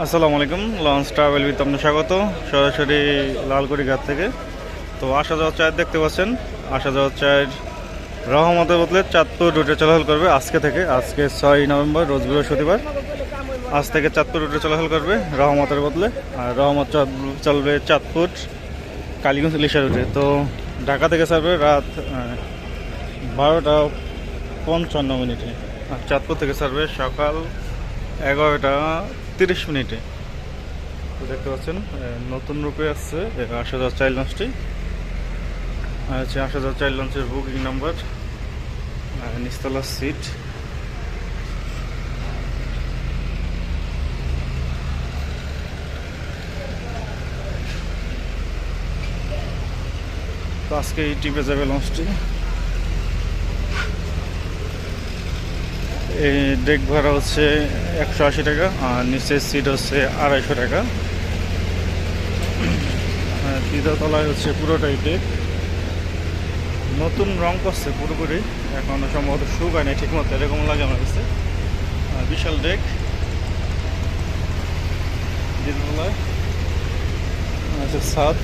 আসসালামু আলাইকুম launch travel with আপনার স্বাগত। সরাসরি লালকুড়ি ঘাট থেকে। তো আসা যাওয়ার চায়ের দেখতে পাচ্ছেন আসা যাওয়ার চায়ের রহমতের বদলে চাঁদপুর রুটে চলাচল করবে আজকে থেকে, আজকে ছয় নভেম্বর, রোজ বৃহস্পতিবার। আজ থেকে চাঁদপুর রুটে চলাচল করবে রহমতের বদলে, আর রহমত চল- চলবে চাঁদপুর কালীগঞ্জ ইলিশা রুটে। তো ঢাকা থেকে ছাড়বে রাত বারোটা পঞ্চান্ন মিনিটে। আর চাঁদপুর থেকে ছাড়বে সকাল এগারোটা তিরিশ মিনিটে। দেখতে পাচ্ছেন নতুন রূপে আসছে আসা যাওয়ার চাইল্ড লঞ্চটি। হচ্ছে আসা যাওয়ার চাইল্ড লঞ্চের বুকিং নাম্বার নিস্তলা সিট। তো আজকে এই টিপে যাবে লঞ্চটি। এই ডেক ভাড়া হচ্ছে একশো আশি টাকা, আর নিচের সিট হচ্ছে আড়াইশো টাকা। তলায় হচ্ছে পুরোটাই ডেক। নতুন রং করছে পুরোপুরি, এখনও সম্ভবত শুকায় নেই ঠিক মতো এরকম লাগে আমার কাছে। বিশাল ডেক। সাত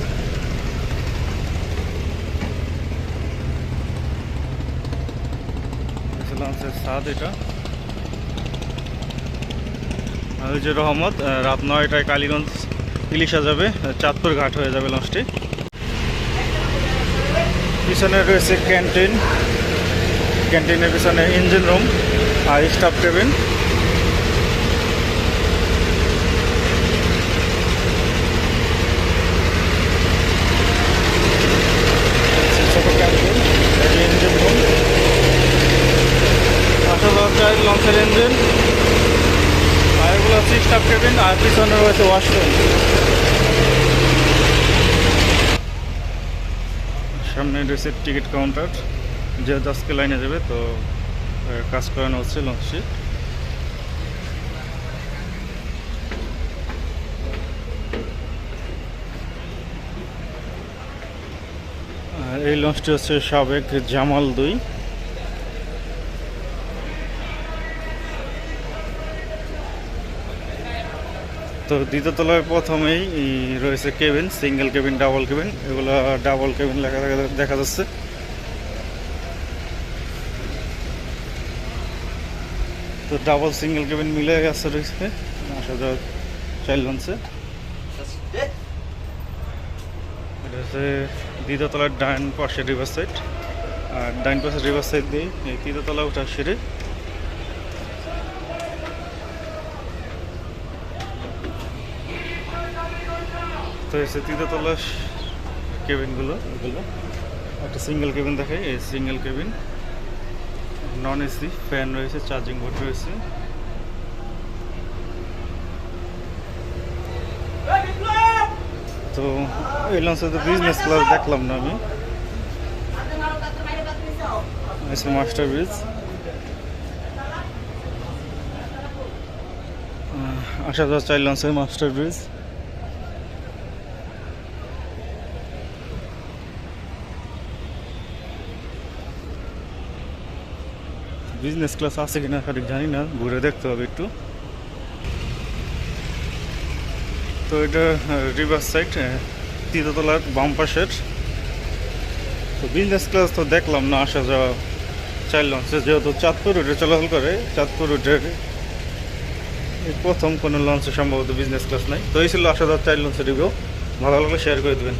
সাত এটা। যে রহমত রাত নয়টায় কালীগঞ্জ ইলিশা যাবে চাঁদপুর ঘাট হয়ে যাবে লঞ্চটি। পিছনে রয়েছে ক্যান্টিন। ক্যান্টিনের পিছনে ইঞ্জিন রুম আর স্টাফ কেবিন। Engine room. দরকার লঞ্চের ইঞ্জিন। হচ্ছে স্টাফ কেবিন, আর পিছনে রয়েছে ওয়াশরুম। সামনে রয়েছে টিকিট কাউন্টার, যেহেতু আজকে লাইনে যাবে, তো কাজ করানো হচ্ছে লঞ্চটি আর এই লঞ্চটি হচ্ছে সাবেক জামাল দুই। তো দ্বিতীয় তলায় প্রথমেই রয়েছে cabin, single cabin, double cabin, এগুলো ডাবল কেবিন লেখা দেখা- যাচ্ছে। তো ডাবল সিঙ্গেল কেবিন মিলে গেছে রয়েছে, আসা যাওয়া চাইল লঞ্চে এটা দ্বিতীয় তলার ডাইন পাশে রিভার সাইড। আর ডাইন পাশে রিভার সাইড দিয়ে এই তলা ওঠার সিঁড়ি। তো এসে তৃতীয় তলার কেবিনগুলো। এগুলো? একটা সিঙ্গেল কেবিন দেখাই এই single cabin non AC fan রয়েছে চার্জিং বোর্ড রয়েছে। তো এই লঞ্চে তো বিজনেস ক্লাস দেখলাম না আমি। এসে মাস্টার ব্রিজ যাওয়া চাই লঞ্চের মাস্টার ব্রিজ বিজনেস ক্লাস আছে কিনা সঠিক জানি না, ঘুরে দেখতে হবে একটু। তো এটা রিভার সাইড তৃতীয়তলার বাম পাশের। তো বিজনেস ক্লাস তো দেখলাম না, আসা যাওয়া চার লঞ্চে যেহেতু চাঁদপুর রুটে চলাচল করে, চাঁদপুর রুটের প্রথম কোনো লঞ্চে সম্ভবত বিজনেস ক্লাস নাই। তো এই ছিল আসা যাওয়া চার লঞ্চের রিভিউ ভালো লাগলে শেয়ার করে দেবেন।